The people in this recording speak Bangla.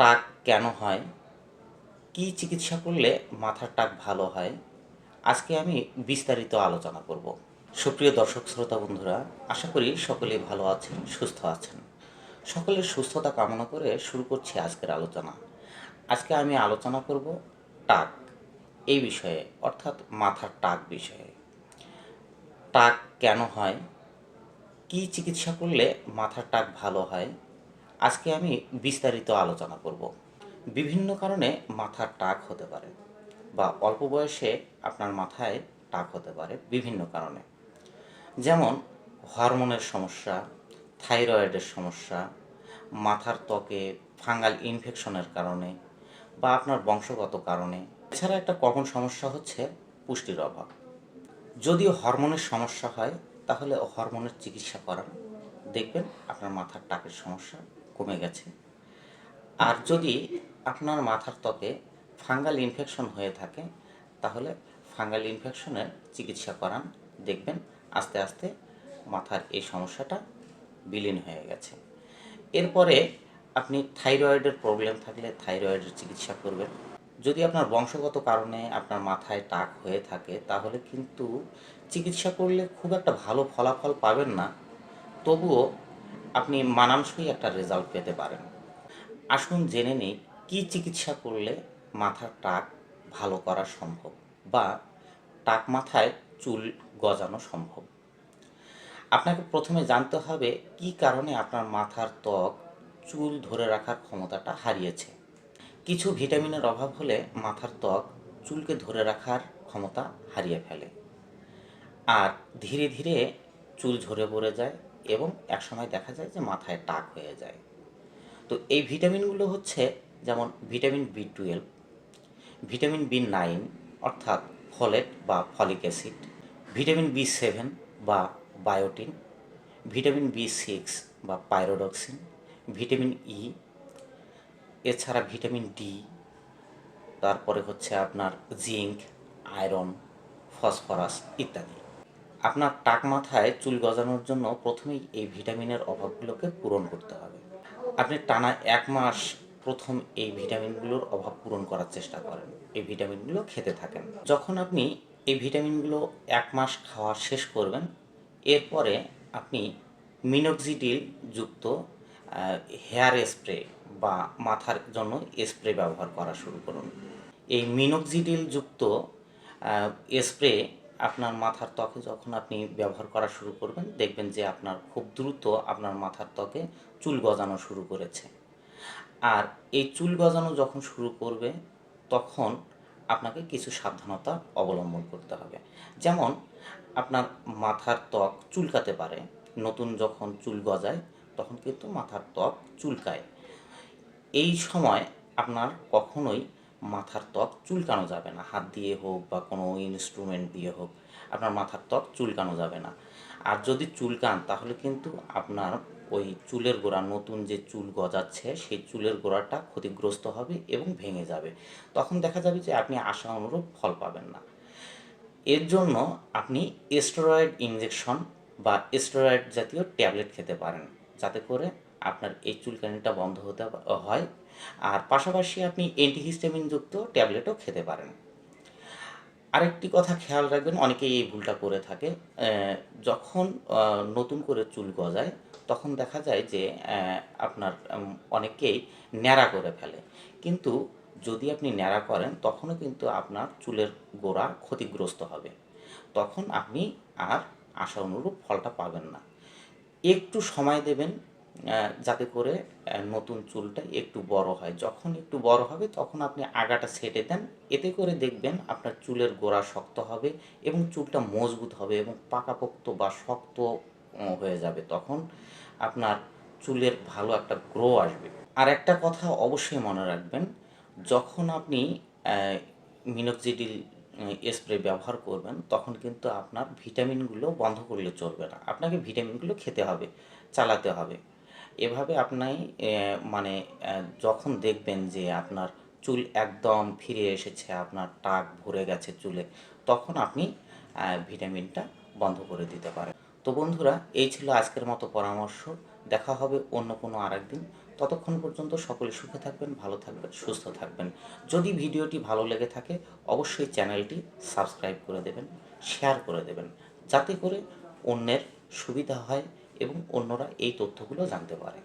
টাক কেন হয়? কি চিকিৎসা করলে মাথার টাক ভালো হয়? আজকে আমি বিস্তারিত আলোচনা করব। সুপ্রিয় দর্শক, শ্রোতা বন্ধুরা, আশা করি সকলেই ভালো আছেন, সুস্থ আছেন। সকলের সুস্থতা কামনা করে শুরু করছি আজকের আলোচনা। আজকে আমি আলোচনা করব টাক এই বিষয়ে, অর্থাৎ মাথার টাক বিষয়ে। টাক কেন হয়? কি চিকিৎসা করলে মাথার টাক ভালো হয়? আজকে আমি বিস্তারিত আলোচনা করব। বিভিন্ন কারণে মাথার টাক হতে পারে বা অল্প বয়সে আপনার মাথায় টাক হতে পারে বিভিন্ন কারণে। যেমন হরমোনের সমস্যা, থাইরয়েডের সমস্যা, মাথার ত্বকে ফাঙ্গাল ইনফেকশনের কারণে বা আপনার বংশগত কারণে। এছাড়া একটা কমন সমস্যা হচ্ছে পুষ্টির অভাব। যদিও হরমোনের সমস্যা হয়, তাহলে হরমোনের চিকিৎসা করান। দেখবেন আপনার মাথার টাকের সমস্যা কমে গেছে। আর যদি আপনার মাথার ত্বকে ফাঙ্গাল ইনফেকশন হয়ে থাকে, তাহলে ফাঙ্গাল ইনফেকশনের চিকিৎসা করান। দেখবেন আস্তে আস্তে মাথার এই সমস্যাটা বিলীন হয়ে গেছে। এরপরে আপনি থাইরয়েডের প্রবলেম থাকলে থাইরয়েডের চিকিৎসা করবেন। যদি আপনার বংশগত কারণে আপনার মাথায় টাক হয়ে থাকে, তাহলে কিন্তু চিকিৎসা করলে খুব একটা ভালো ফলাফল পাবেন না। তবুও আপনি মানানসই একটা রেজাল্ট পেতে পারেন। আসুন জেনে নিই কী চিকিৎসা করলে মাথার টাক ভালো করা সম্ভব বা টাক মাথায় চুল গজানো সম্ভব। আপনাকে প্রথমে জানতে হবে কি কারণে আপনার মাথার ত্বক চুল ধরে রাখার ক্ষমতাটা হারিয়েছে। কিছু ভিটামিনের অভাব হলে মাথার ত্বক চুলকে ধরে রাখার ক্ষমতা হারিয়ে ফেলে। আর ধীরে ধীরে চুল ঝরে পড়ে যায় এবং একসময় দেখা যায় যে মাথায় টাক হয়ে যায়। তো এই ভিটামিনগুলো হচ্ছে যেমন vitamin B twelve, vitamin B nine অর্থাৎ ফলেট বা folic acid, vitamin B seven বা বায়োটিন, ভিটামিন বি সিক্স বা পাইরোডক্সিন, ভিটামিন ই, এছাড়া ভিটামিন ডি, তারপরে হচ্ছে আপনার জিঙ্ক, আয়রন, ফসফরাস ইত্যাদি। আপনার টাক মাথায় চুল গজানোর জন্য প্রথমেই এই ভিটামিনের অভাবগুলোকে পূরণ করতে হবে। আপনি টানা এক মাস প্রথম এই ভিটামিনগুলোর অভাব পূরণ করার চেষ্টা করেন। এই ভিটামিনগুলো খেতে থাকেন। যখন আপনি এই ভিটামিনগুলো এক মাস খাওয়া শেষ করবেন, এরপরে আপনি মিনোক্সিডিল যুক্ত হেয়ার স্প্রে বা মাথার জন্য স্প্রে ব্যবহার করা শুরু করুন। এই মিনোক্সিডিল যুক্ত স্প্রে আপনার মাথার ত্বকে যখন আপনি ব্যবহার করা শুরু করবেন, দেখবেন যে আপনার খুব দ্রুত আপনার মাথার ত্বকে চুল গজানো শুরু করেছে। আর এই চুল গজানো যখন শুরু করবে, তখন আপনাকে কিছু সাবধানতা অবলম্বন করতে হবে। যেমন, আপনার মাথার ত্বক চুলকাতে পারে। নতুন যখন চুল গজায়, তখন কিন্তু মাথার ত্বক চুলকায়। এই সময় আপনার কখনোই মাথার ত্বক চুলকানো যাবে না। হাত দিয়ে হোক বা কোনো ইনস্ট্রুমেন্ট দিয়ে হোক, আপনার মাথার ত্বক চুলকানো যাবে না। আর যদি চুলকান, তাহলে কিন্তু আপনার ওই চুলের গোড়া, নতুন যে চুল গজাচ্ছে, সেই চুলের গোড়াটা ক্ষতিগ্রস্ত হবে এবং ভেঙে যাবে। তখন দেখা যাবে যে আপনি আশা অনুরূপ ফল পাবেন না। এর জন্য আপনি স্টেরয়েড ইঞ্জেকশন বা স্টেরয়েড জাতীয় ট্যাবলেট খেতে পারেন। যাতে করে আপনার এই চুলকানিটা বন্ধ হতে হয় আর পাশাপাশি আপনি অ্যান্টিহিস্টামিনযুক্ত ট্যাবলেটও খেতে পারেন। আরেকটি কথা খেয়াল রাখবেন, অনেকেই এই ভুলটা করে থাকে যখন নতুন করে চুল গজায়, তখন দেখা যায় যে আপনার অনেকেই ন্যাড়া করে ফেলে। কিন্তু যদি আপনি ন্যাড়া করেন, তখনও কিন্তু আপনার চুলের গোড়া ক্ষতিগ্রস্ত হবে। তখন আপনি আর আশা অনুরূপ ফলটা পাবেন না। একটু সময় দেবেন যাতে করে নতুন চুলটা একটু বড় হয়। যখন একটু বড় হবে, তখন আপনি আগাটা ছেটে দেন। এতে করে দেখবেন আপনার চুলের গোড়া শক্ত হবে এবং চুলটা মজবুত হবে এবং পাকাপোক্ত বা শক্ত হয়ে যাবে। তখন আপনার চুলের ভালো একটা গ্রো আসবে। আর একটা কথা অবশ্যই মনে রাখবেন, যখন আপনি মিনোক্সিডিল স্প্রে ব্যবহার করবেন, তখন কিন্তু আপনার ভিটামিনগুলো বন্ধ করলে চলবে না। আপনাকে ভিটামিনগুলো খেতে হবে, চালাতে হবে। এভাবে আপনি মানে যখন দেখবেন যে আপনার চুল একদম ফিরে এসেছে, আপনার টাক ভরে গেছে চুলে, তখন আপনি ভিটামিনটা বন্ধ করে দিতে পারেন। তো বন্ধুরা, এই ছিল আজকের মতো পরামর্শ। দেখা হবে অন্য কোনো আরেকদিন। ততক্ষণ পর্যন্ত সকলে সুখে থাকবেন, ভালো থাকবেন, সুস্থ থাকবেন। যদি ভিডিওটি ভালো লেগে থাকে, অবশ্যই চ্যানেলটি সাবস্ক্রাইব করে দেবেন, শেয়ার করে দেবেন, যাতে করে অন্যের সুবিধা হয়। এবং অন্যরা এই তথ্যগুলো জানতে পারে।